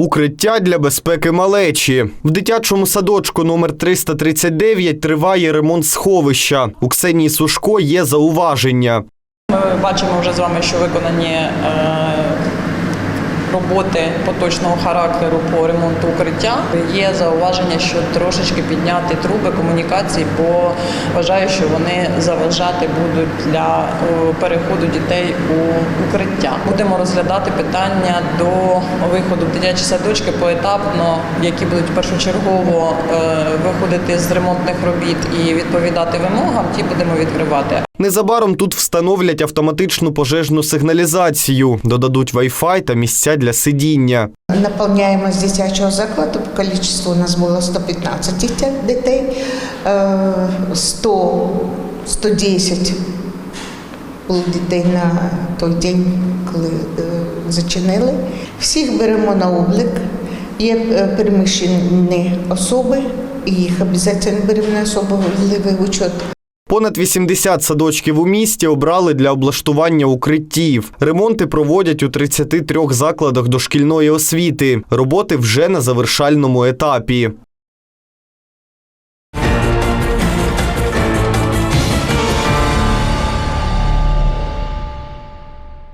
Укриття для безпеки малечі в дитячому садочку номер 339 триває ремонт сховища. У Ксенії Сушко є зауваження. Ми бачимо вже з вами, що виконані е, роботи поточного характеру по ремонту укриття. Є зауваження, що трошечки підняти труби комунікацій, бо вважаю, що вони заважати будуть для е, переходу дітей у укриття. Будемо розглядати питання до виходу в дитячі садочки поетапно, які будуть першочергово е, виходити з ремонтних робіт і відповідати вимогам. Ті будемо відкривати. Незабаром тут встановлять автоматичну пожежну сигналізацію, додадуть Wi-Fi та місця для сидіння. Наповняємо з дитячого закладу. По у нас було 115 дітей, дітей, е, 100, 110 було дітей на той день, коли е, зачинили. Всіх беремо на облік. Є е, переміщені особи, і їх обов'язково беремо на особливий учет. Понад 80 садочків у місті обрали для облаштування укриттів. Ремонти проводять у 33 закладах дошкільної освіти. Роботи вже на завершальному етапі.